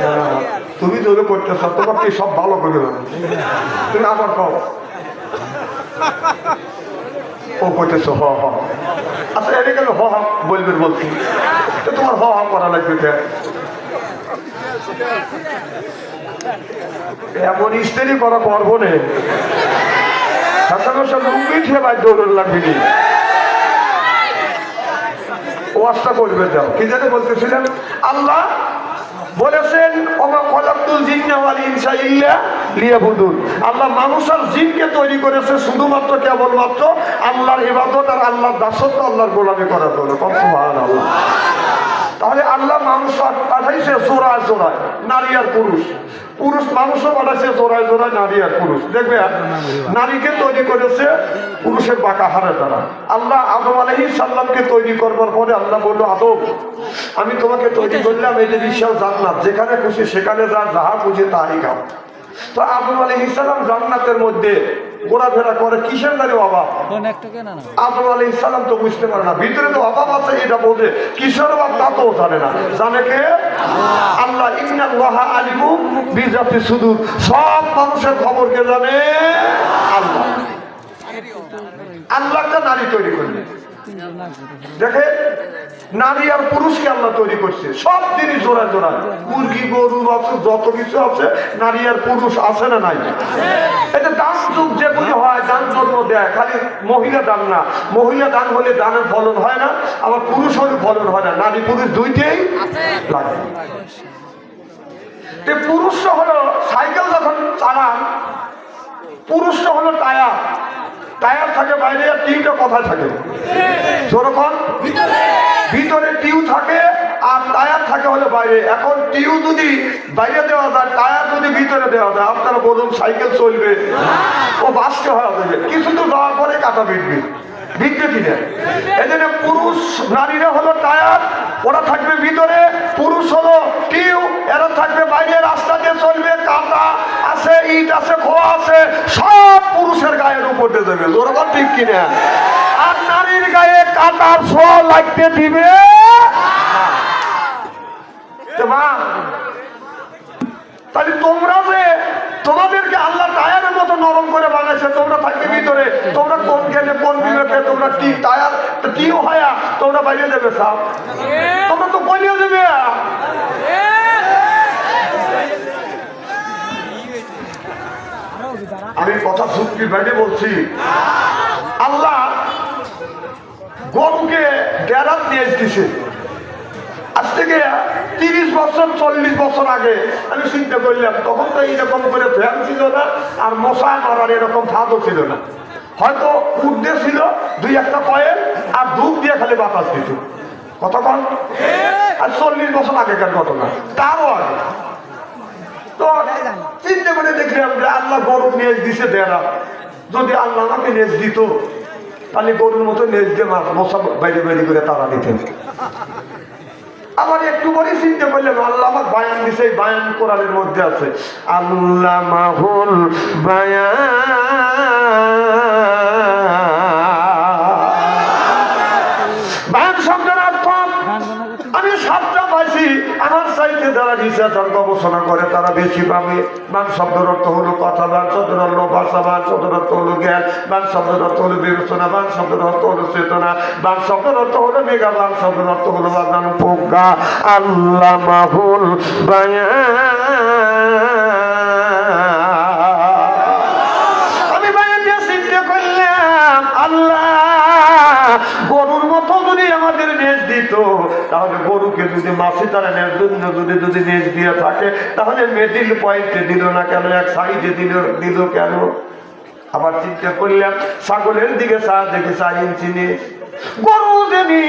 হ্যাঁ, তুমি যদি করতেছ তোমার কি সব ভালো করে দেবে তুমি আমার কও ও করতেছ হ হ। আচ্ছা এটা কেন হ হ বলবেন বলছি। তোমার হ হ করা লাগবে কেন এমন স্ত্রী করা গর্ব নেই সব লুঙ্গি খেয়ে ভাই দৌড় লাগবে ওয়াজটা করবে, যাও। কি জানে বলতেছিলেন? আল্লাহ বলেছেন, ওমা খলাকুল জিন্নাওয়াল ইনসা ইল্লা লিয়াবুদুন। আল্লাহ মানুষ আর জিনকে তৈরি করেছে শুধুমাত্র কেবলমাত্র আল্লাহর ইবাদত আর আল্লাহর দাসত্ব আল্লাহর গোলামি করার জন্য। সুবহানাল্লাহ। তাহলে আল্লাহ মানুষ পাঠাইছে জোড়ায় জোড়ায় নারী আর পুরুষ। পুরুষ মানুষও পাঠাইছে জোড়ায় জোড়ায় নারী আর পুরুষ। দেখবে নারীকে তৈরি করেছে পুরুষের বাঁকা হারের দ্বারা। আল্লাহ আদম আলহি সাল্লামকে তৈরি করবার পরে আল্লাহ বলল আদম আমি তোমাকে তৈরি করলাম এই যে বিশাল জান্নাত যেখানে খুশি সেখানে যা যাহা খুশি তাহাই খাও। তো আদম আলী ইসলাম জান্নাতের মধ্যে ঘোরাফেরা করে কিসের নারী অভাব? একটা আদম আলী ইসলাম তো বুঝতে পারে না। ভিতরে তো অভাব আছে এটা বোঝে কিসের অভাব তা তো জানে না। জানে কে? আল্লাহ ইন্নাল্লাহা আলিমু বিজাতি সুদূর। সব মানুষের খবর কে জানে? আল্লাহ। আল্লাহটা নারী তৈরি করলেন দেখে নারী আর পুরুষকে আল্লাহ তৈরি করছে। সব জিনিস জোড়া জোড়া মুরগি, গরু আছে যত কিছু আছে, নারী আর পুরুষ আছে না নাই? এটা দান যুগ যেগুলি হয়, দান জন্ম দেয়, খালি মহিলা দান না। মহিলা দান হলে দানের ফলন হয় না, আবার পুরুষ হলে ফলন হয় না। নারী, পুরুষ দুইটাই লাগে। তে পুরুষটা হলো, সাইকেল যখন চালান পুরুষটা হলো টায়ার। টায়ার থাকে বাইরে আর টিউটা কোথায় থাকে। সেরকম ভিতরে টিউ থাকে আর টায়ার থাকে হলে বাইরে। এখন টিউ যদি বাইরে দেওয়া যায়, টায়ার যদি ভিতরে দেওয়া যায়, আপনারা বলুন সাইকেল চলবে, ও বাসকে হওয়া যাবে কিছু তো যাওয়ার পরে কাটা বিটবে কিনা এই জন্য পুরুষ নারীরা হলো টায়ার ওরা থাকবে ভিতরে, পুরুষ হলো টিউ এরা থাকবে বাইরে, রাস্তা দিয়ে চলবে, কাঁটা আছে, ইট আছে, খোয়া আছে, সব পুরুষের গায়ের উপর দিয়ে দেবে। ওরকম ঠিক কিনা? আর নারীর গায়ে কাঁটার ছোঁয়া লাগতে দিবে তো মা তাহলে তোমরা যে তোমাদেরকে আল্লাহ টায়ারের মতো নরম করে বানাইছে তোমরা থাকবে ভিতরে তোমরা কোন গেলে কোন বিবেকে তোমরা টি টায়ার টিও হয়া তোমরা বাইরে দেবে সব তোমরা তো বলিয়ে দেবে আমি কথা সত্যি বাইরে বলছি। আল্লাহ গরুকে ডেরাত নিয়ে এসেছে। আজ থেকে তিরিশ বছর, চল্লিশ বছর আগে আমি চিন্তা করলাম, তখন তো এইরকম করে ফ্যান ছিল না, আর মশা মারার এরকম ফাঁদও ছিল না। হয়তো উর্দে ছিল দুই একটা কয়েল আর ধূপ দিয়ে খালি বাতাস দিত। কতক্ষণ আর চল্লিশ বছর আগেকার ঘটনা। তারও আগে তো চিন্তা করে দেখলাম যে আল্লাহ গরু নেজ দিছে দেড়া যদি আল্লাহ আমাকে নেজ দিত, তাহলে গরুর মতো নেজ দিয়ে মশা বাইরে বাইরে করে তারা দিতেন। আবার একটু করে চিন্তা করলাম আল্লাহ বায়ান দিছে, এই বায়ান কোরআনের মধ্যে আছে। আল্লাহ মাহুল বায়ান শব্দের অর্থ আমি সাতটা পাইছি আমার চাইতে যারা গবেষণা করে তারা বেশি পাবে বান শব্দের অর্থ হলো কথা বান শব্দের অর্থ ভাষা বান শব্দের অর্থ হলো জ্ঞান বান শব্দের অর্থ হলো বিবেচনা বান শব্দের অর্থ হলো চেতনা বান শব্দের অর্থ হলো মেঘা বান শব্দের অর্থ হলো বাগান প্রজ্ঞা আল্লাহ মাহুল আমি বাইরে দিয়ে চিন্তা করলাম। আল্লাহ, গরুর মতো যদি আমাদের নেজ দিত তাহলে গরুকে যদি মাসি তারা জন্য যদি যদি নেজ দিয়ে থাকে, তাহলে মেডিল পয়েন্টে দিল না কেন? এক সাইডে দিল দিল কেন? আবার চিন্তা করলাম, ছাগলের দিকে চা দেখে চার ইঞ্চি গরু দেনি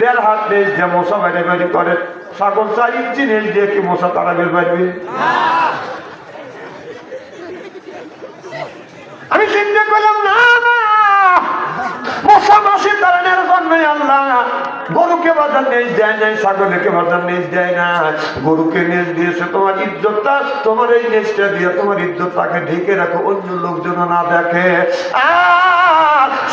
দেড় হাত নেজ মশা করে। ছাগল চার ইঞ্চি নেজ দিয়ে কি মশা তারা বের পারবে আমি চিন্তা করলাম, না না মশা মাসি তারানের জন্যে আল্লাহ গরুকে বাজার নেজ দেয় নাই বাজার নেজ দেয় না গরুকে দিয়েছে, তোমার ইজ্জতটা, তোমার এই দিয়ে তোমার ইজ্জতটাকে ঢেকে রাখো, অন্য লোকজন না দেখে।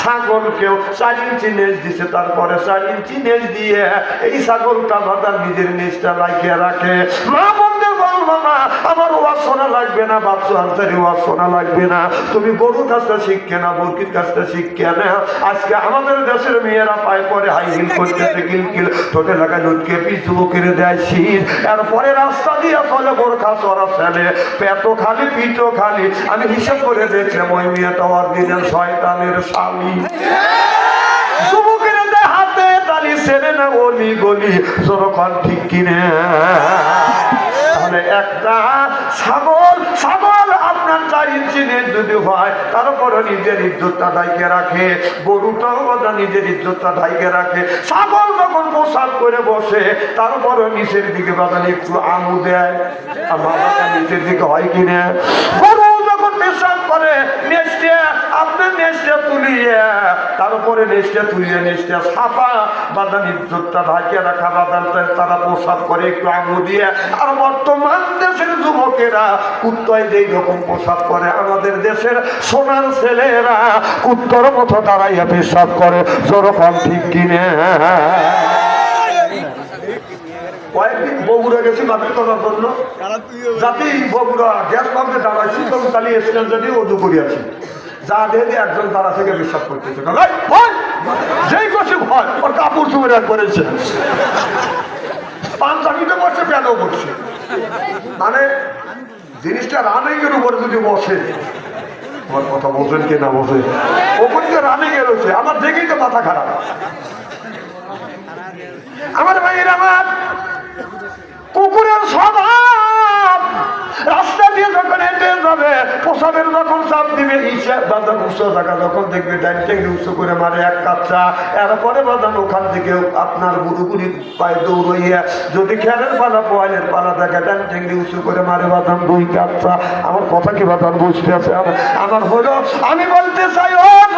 ছাগলকেও চার ইঞ্চি নেজ দিছে, তারপরে চার ইঞ্চি নেজ দিয়ে এই ছাগলটা বাজার নিজের নেজটা লাগিয়ে রাখে। মা বন্ধু বলব আমার ওয়াজ শোনা লাগবে না বাচ্চু আনসারি ওয়াজ শোনা লাগবে না। তুমি গরুর কাছটা শিখকে না বরকির কাছটা শিখকে না। আজকে আমাদের দেশের মেয়েরা পায়ে পরে হাই হিল করতেছে কিল কিল। ঠোঁটে লাগা লুটকে পিছু করে দেয় শীত এরপরে রাস্তা দিয়ে চলে বোরখা চড়া ফেলে পেটো খালি পিঠো খালি। আমি হিসেব করে দেখলাম ওই মেয়েটা অর্দিনের শয়তানের স্বামী। যুবকের দেয় হাতে তালি সেরে না অলি গলি যখন ঠিক কিনে। তাহলে একটা ছাগল ছাগল আপনার চার ইঞ্চি যদি হয়, তারপরে নিজের ইজ্জতটা ঢাইকে রাখে। গরুটাও কথা নিজের ইজ্জতটা ঢাইকে রাখে। ছাগল যখন পোশাক করে বসে, তারপরে নিচের দিকে বাদানি একটু আঙু দেয়। আর বাবাটা নিচের দিকে হয় কিনে? গরু পেশাব করে নেচতে আপনার নেচতে তুলিয়ে, তারপরে নেচতে তুলিয়ে নেচতে ছাপা বাদান ইজ্জতটা ঢাকিয়ে রাখা বাদান তারা পোশাক করে একটু আঙু দিয়ে। আর বর্তমান দেশের যুবকেরা কুত্তয় যেই রকম পোশাক করে, আমাদের দেশের সোনার ছেলেরা কুত্তর মতো দাঁড়াইয়া পেশাব করে যেরকম ঠিক কিনে। কয়েকদিন বগুড়া গেছি বাতিল করার জন্য। যাতে বগুড়া গ্যাস পাম্পে দাঁড়াইছি, তখন তালি এসছিলেন যদি অজু করিয়াছি। যা দেখে একজন তারা থেকে বিশ্বাস করতেছে! যেই কছে ভয়, ওর কাপড় রাখ করেছে পাঞ্জাবিতে বসে কেন বসছে মানে জিনিসটা রানিংয়ের উপরে যদি বসে আমার কথা বোঝেন কে না বোঝে ওখানে যে রানিং হচ্ছে আমার দেখেই তো মাথা খারাপ। আমার ভাইয়ের আমার কুকুরের স্বভাব। রাস্তা দিয়ে যখন হেঁটে যাবে পোশাকের যখন চাপ দিবে হিসেব বাজান উঁচু জায়গা যখন দেখবে, ডাইন টেঙ্গি উঁচু করে মারে এক কাচ্চা। এরপরে বাজান ওখান থেকে আপনার গুরুগুরি পায়ে দৌড়াইয়া যদি খেলের পালা, পোয়ালের পালা দেখে, ডাইন টেঙ্গি উঁচু করে মারে বাদাম দুই কাচ্চা। আমার কথা কি বাদাম বুঝতে আছে? আমার হলো, আমি বলতে চাই, ও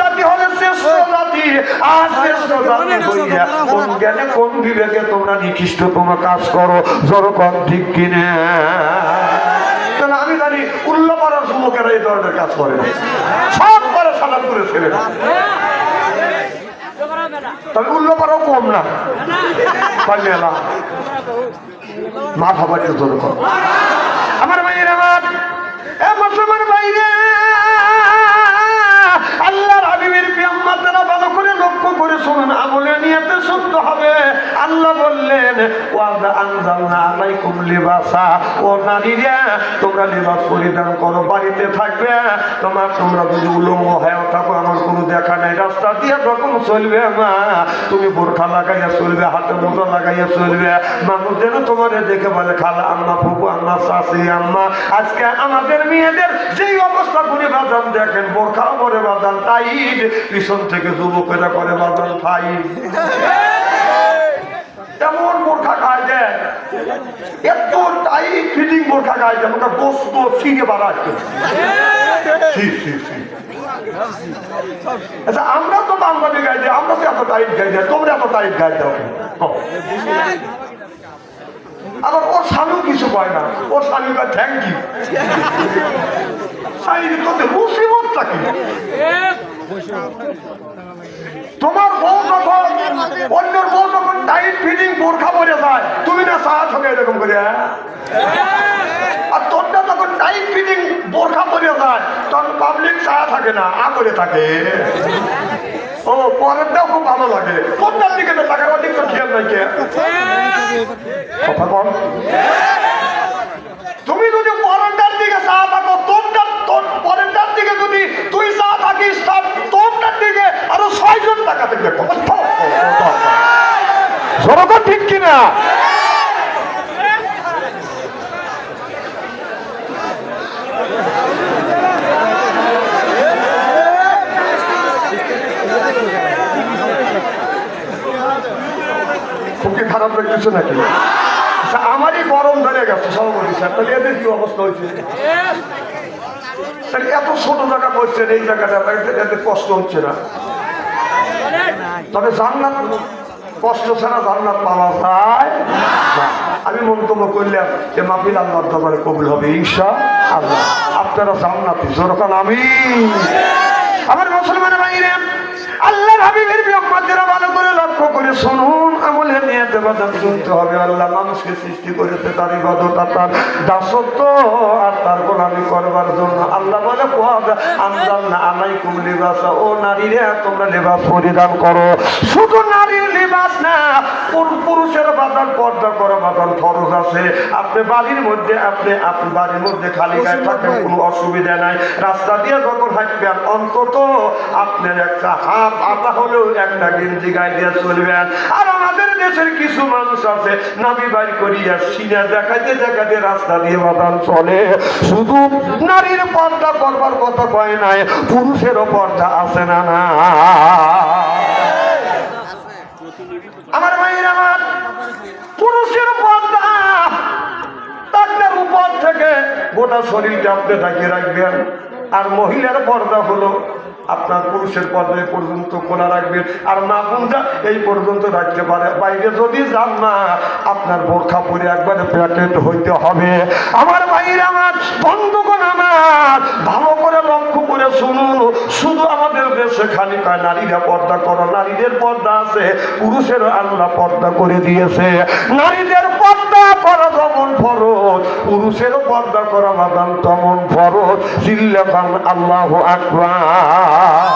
জাতি হলে শ্রেষ্ঠ জাতি? আর শ্রেষ্ঠ জাতি হইয়া কোন জ্ঞানে কোন বিবেকে তোমরা নিকৃষ্ট? তোমরা কাজ করো ঠিক কিনে? আমি জানি উল্লাপাড়ার যুবকেরা এই ধরনের কাজ করে না। সব করে সালাদ করে ছেলে তবে উল্লাপাড়াও কম না। পাল্লা মাথা বাড়িতে জোর কর। আমার ভাইয়ের আমার এ মুসলমান ভাইরা আল্লাহর হাবিবের পিয়াম্মাতেরা ভালো করে লক্ষ্য করে শুনুন আমলে নিয়েতে শুদ্ধ হবে আল্লাহ বললেন করো, বাড়িতে থাকবে। তোমার, তোমরা হয়ে আমার কোনো দেখা নাই। রাস্তা দিয়ে চলবে তুমি লাগাইয়া চলবে, হাতে লাগাইয়া চলবে। দেখে বলে, খালা, আম্মা ফুপু আম্মা শাশি আম্মা, আজকে আমাদের মেয়েদের যেই অবস্থা করে বাজান দেখেন বোরখা করে বাজান টাইট পিছন থেকে যুবকেরা করে বাজান টাইট এমন বোরখা খায় দেয় এত টাইট ফিটিং বোরখা খায় দেয় ওটা গোস্ত ফিরে বাড়ায় আচ্ছা আমরা তো বাঙালি গাই দিই আমরা তো এত টাইট গাই দিই তোমরা এত টাইট গাই দাও। আবার ওর স্বামীও কিছু পায় না, ওর স্বামী থ্যাংক ইউ সাইড তোদের মুসিবতটা কি? তোমার বউ যখন অন্যের বউ যখন টাইট ফিটিং বোরখা পরে যায়, তুমি না সাহা থাকে এরকম করে হ্যাঁ? আর তোরটা যখন টাইট ফিটিং বোরখা পরে যায়, তখন পাবলিক সাহা থাকে না, আ করে থাকে। ও, পরেরটাও খুব ভালো লাগে। কোনটার দিকে তো টাকার অধিক তো খেয়াল নাই কে? কথা কম। টাকা ঠিক কিনা? খারাপ আচ্ছা, আমারই গরম ধরে গেছে সভাপতি স্যার তাহলে এদের কি অবস্থা হয়েছে? এত ছোট জায়গা করছেন এই জায়গাটা এদের কষ্ট হচ্ছে না। তবে জান্নাত, কষ্ট ছাড়া জান্নাত পাওয়া যায় আমি মন্তব্য করলাম যে মাহফিল আল্লাহর দরবারে কবুল হবে ঈশা আল্লাহ আপনারা জান্নাতি জোরকান আমি আমার মুসলমান ভাইরে আল্লাহর হাবিবের বিয়মাদেরা ভালো করে লক্ষ্য করে শুনুন আমলে নিয়ে দেবাদান শুনতে হবে। আল্লাহ মানুষকে সৃষ্টি করেছে তার ইবাদত আর তার দাসত্ব আর তার গোলামি করবার জন্য। আল্লাহ বলে আমদাল না আলাইকুম লিবাসা। ও নারীরে তোমরা লেবাস পরিধান করো। শুধু নারীর লিবাস না পুরু- পুরুষের বাদান পর্দা করা বাদান ফরজ আছে। আপনি বাড়ির মধ্যে আপনি আপনি বাড়ির মধ্যে খালি গায়ে থাকবেন কোনো অসুবিধা নাই। রাস্তা দিয়ে যখন হাঁটবেন অন্তত আপনার একটা হাফ আটা হলেও একটা গেঞ্জি গায়ে দিয়ে চলবেন আর আমাদের দেশের কিছু মানুষ আছে নাবি বাড়ি করিয়া সিনা দেখাতে দেখাতে রাস্তা দিয়ে বাদান চলে। শুধু নারীর পর্দা করবার কথা কয় নাই, পুরুষেরও পর্দা আছে না না? আমার ভাইয়ের আমার, পুরুষের পর্দা তাদের উপর থেকে গোটা শরীরটা আপনি ঢাকিয়ে রাখবেন। আর মহিলার পর্দা হলো আপনার পুরুষের এই পর্যন্ত খোলা রাখবেন আর না বোনটা এই পর্যন্ত রাখতে পারে। বাইরে যদি যান না, আপনার বোরখা পরে একবারে প্যাকেট হইতে হবে। আমার বাইরে আমার বন্ধুগণ আমার, ভালো করে লক্ষ্য করে শুনুন। শুধু আমাদের দেশে খালি কয় নারীরা পর্দা করো, নারীদের পর্দা আছে পুরুষের আল্লাহ পর্দা করে দিয়েছে। নারীদের পর্দা করা যেমন ফরজ, পুরুষেরও পর্দা করা বাদান তেমন ফরজ চিল্লাবান আল্লাহ আকবার।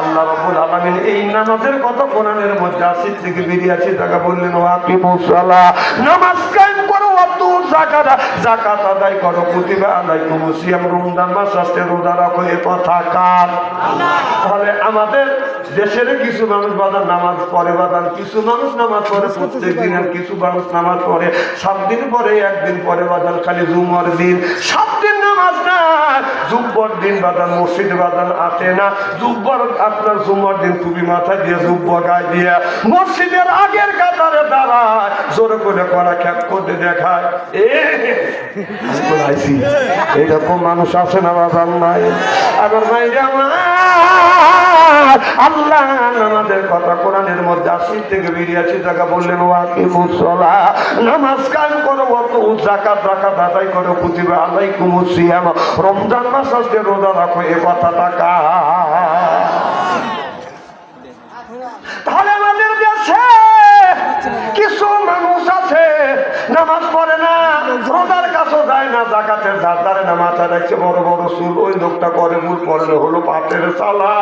আল্লাহ রাব্বুল আলামিন এই নামাজের কথা কোরআনের মধ্যে আসি থেকে বেরিয়ে আছে তাকে বললেন ওয়াকিমুস সালাহ। নামাজ কথা কার? আমাদের দেশের কিছু মানুষ বাদান নামাজ পড়ে, বাদান কিছু মানুষ নামাজ পড়ে, প্রত্যেক দিন কিছু মানুষ নামাজ পড়ে, সাত দিন পরে, একদিন পরে বাদান, খালি জুমার দিন, সাত জুব্বর দিন বাদান, মসজিদ বাদান আসে না। আপনার দিন টুপি মাথায় দিয়ে গায়ে দিয়ে মসজিদের আগের কাতারে দাঁড়ায় করে করা খ্যাপ করতে দেখায়। মানুষ না নাই আমার আল্লাহ কথা কোরআনের মধ্যে আশি থেকে বেরিয়েছি টাকা বললেন ওয়াকি মুসলা নামাজ কান করো অত জাকাত রাখাত আদায় করো পুতিবে আল্লাহ কুমুসিয়াম রমজান মাস আজকে রোজা রাখো, এ কথা টাকা তাহলে আমাদের দেশে কিছু মানুষ আছে, নামাজ পড়ে না, রোজার কাছেও যায় না জাকাতের ধার ধারে না মাথা রাখছে বড় বড় চুল, ওই লোকটা করে মুখ পরে হলো পাটের চালা,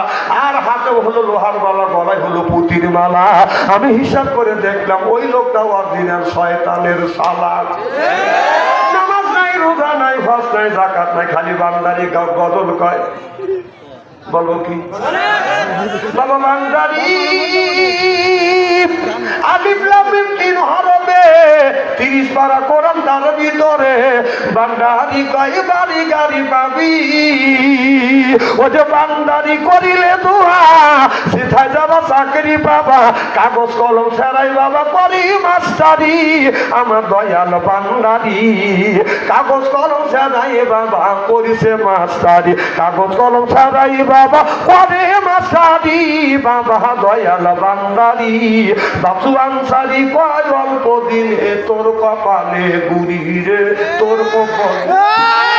আর হাতে হলো লোহার মালা গলায় হলো পুতির মালা। আমি হিসাব করে দেখলাম, ওই লোকটা অরিজিনাল শয়তানের সালা রোজা নাই ফস নাই জাকাত নাই, খালি বান্দারি গজল কয়। বলো কি? বাবা বান্দারি আলিফ, লাম, মিম, তিন হরবে তিরিশ পারা তার ভিতরে। বান্দারি কয়, বাড়ি গাড়ি পাবি। ও যে বান্দারি করিলে দোয়া, সেথায় যাবা চাকরি পাবা, কাগজ কলম ছাড়াই বাবা করি মাস্টারি, আমার দয়াল বান্দারি। কাগজ কলম ছাড়াই বাবা করিছে মাস্টারি, কাগজ কলম ছাড়াই বাবা করে মাস্টারি, বাবা দয়াল বান্দারি। বাসু আনসারি কয়, অল্প দিনে তোর কপালে গুড়ি রে, তোর কপালে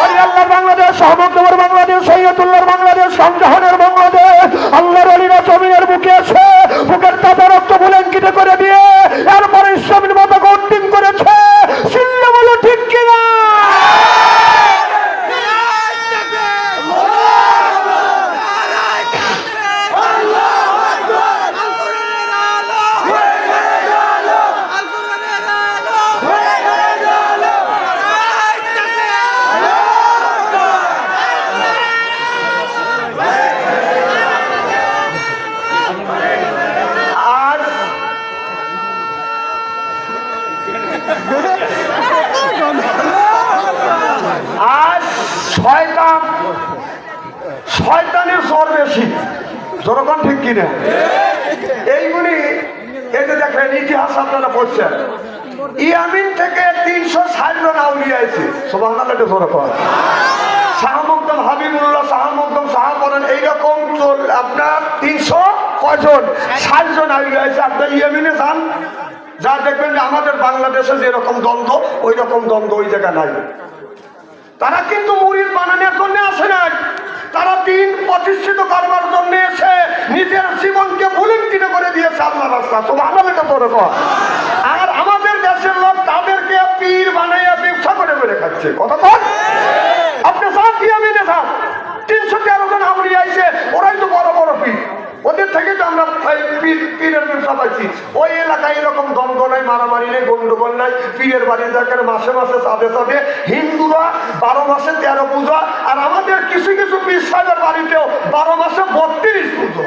বাংলাদেশ সহমতবর বাংলাদেশ সৈয়দুল্লাহর বাংলাদেশ শাহজাহানের বাংলাদেশ আল্লাহর অলিরা জমিনের বুকে আছে বুকের তাজা রক্ত বুলেঙ্কিত করে দিয়ে এরপরে ইসলামের মতো গন্ডিং করেছে চিল্লে বলো ঠিক কিনা আজ আজ শয়তান শয়তানের জ্বর বেশি জনগণ ঠিক কিনা? এইগুলি এই যে দেখেন, ইতিহাস আপনারা পড়ছেন। ইয়ামিন থেকে তিনশো ষাট জন আউলিয়া আছে সোমান ধরে শাহ মকদম হাবিবুল্লাহ, শাহ মকদম শাহ করেন এইরকম চল আপনার তিনশো কজন ষাট জন আউলিয়া আপনার ইয়ামিনে যান, যা দেখবেন যে আমাদের বাংলাদেশে যেরকম দ্বন্দ্ব ওই রকম দ্বন্দ্ব ওই জায়গা নাই। তারা কিন্তু মুড়ির বানানোর জন্য আসে নাই। তারা দিন প্রতিষ্ঠিত করবার জন্য এসে নিজের জীবনকে বুলিঙ্কিত করে দিয়েছে আল্লাহ রাস্তা। তো এটা তোর আর আমাদের দেশের লোক তাদেরকে পীর বানাইয়া ব্যবসা করে করে খাচ্ছে। কথা আপনি সব দিয়ে মেনে থাক তিনশো তেরো জন আউরি আইছে ওরাই তো বড় বড় পীর ওদের থেকে তো আমরা এই পীর ওই এলাকায় এরকম নাই, মারামারি নেই, গন্ডগোল নাই। মাসে মাসে চাঁদে চাঁদে হিন্দুরা বারো মাসে তেরো পূজা, আর আমাদের কিছু কিছু পীর সাহেবের বাড়িতেও বারো মাসে বত্রিশ পুজো।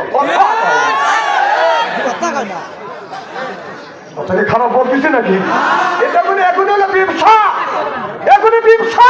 খারাপ বলতেছে নাকি? এটা মানে এখন হলো ব্যবসা এখন ব্যবসা